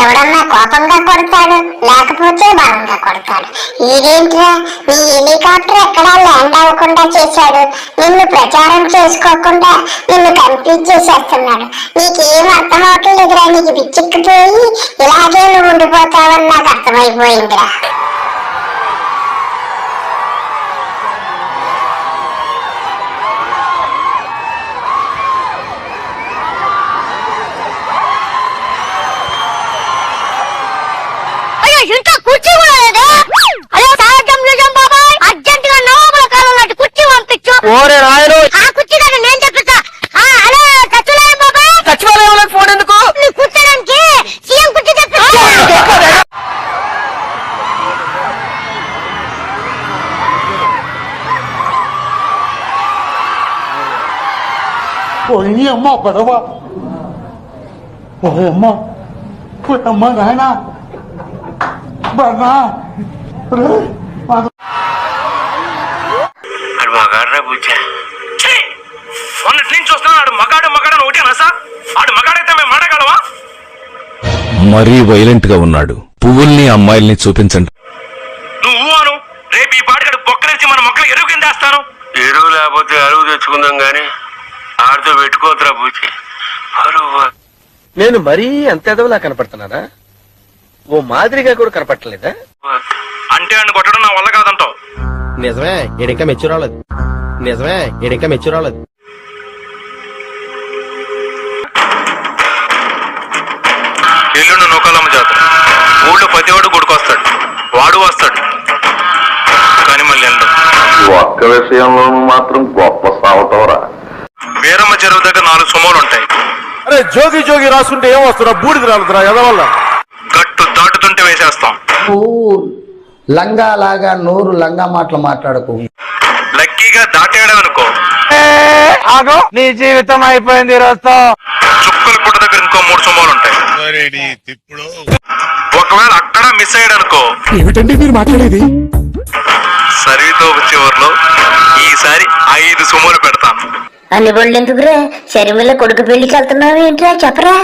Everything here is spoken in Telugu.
ఎవడన్నా కోపంగా కొడతాడు లేకపోతే బలంగా కొడతాడు. ఇదేంట్రా నీ హెలికాప్టర్ ఎక్కడా ల్యాండ్ అవ్వకుండా చేశాడు. నిన్ను ప్రచారం చేసుకోకుండా నిన్ను కంప్లీట్ చేసేస్తున్నాడు. నీకేం అర్థం అవట్లేదురా నీకు పిచ్చెక్కిపోయి ఇలాగే నువ్వు ఉండిపోతావని నాకు అర్థమైపోయిందిరా. అయ్యో ఇంకా పోయి అమ్మ పడవ పోయమ్మ పోయమ్మ నాయన బన్నా మగాడ్రా బుజ్జా మొన్నటి నుంచి చూస్తున్నాడు మగాడు మగాడు అని ఒకటేనా సార్? ఆడు మగాడైతే మేము మాడగలవా? మరీ వైలెంట్గా ఉన్నాడు. పువ్వుల్ని అమ్మాయిల్ని చూపించండి. నువ్వు అను. రేపు ఈ పాటికాడు బొక్కలేసి మన మొక్కలు ఎరువు కింద వేస్తాను. ఎరువు లేకపోతే అరువు తెచ్చుకుందాం గాని. ఆడితో బుజ్జి అరువు నేను మరీ అంత ఎదవలా కనపడుతున్నానా? ఓ మాదిరిగా కూడా కనపడలేదా అంటే ఆయన కొట్టడం నా వల్ల కాదంటావు. నిజమే ఈడింకా మెచ్చురాలేదు నిజమే ఈడింకా మెచ్చురాలేదు ఎల్లుండి నూకాలమ్మ జాతర. ఊళ్ళో ప్రతివాడు గుడికొస్తాడు వాడు వస్తాడు. కానీ మళ్ళీ వెళ్ళడు. ఒక్క విషయంలోనూ మాత్రం గొప్ప సావటవరా వీరమ్మ చెరువు దగ్గర నాలుగు సుమోలు ఉంటాయి. అరే జోగి జోగి రాసుకుంటే ఏం వస్తున్నా బూడిద రాలుతురా ఎదవల్ల గట్టు దాటుతుంటే వేసేస్తాం. లంగా లాగా నోరు లంగా మాటలు మాట్లాడకు. లక్కీగా దాటాడు అనుకో ఆగో నీ జీవితం అయిపోయింది రోజుతో. చుక్కల పుట్ట దగ్గర ఇంకో మూడు సుమోలు ఉంటాయి. ఒకవేళ అక్కడ మిస్ అయ్యాడు అనుకో ఏమిటండి మీరు మాట్లాడేది? సరితో చివరిలో ఈసారి ఐదు సుమోలు పెడతాను. అన్ని బళ్ళు ఎందుకురా శరీరంలో కొడుకు పెళ్ళికి వెళ్తున్నావు ఏంట్రా చెప్పరా?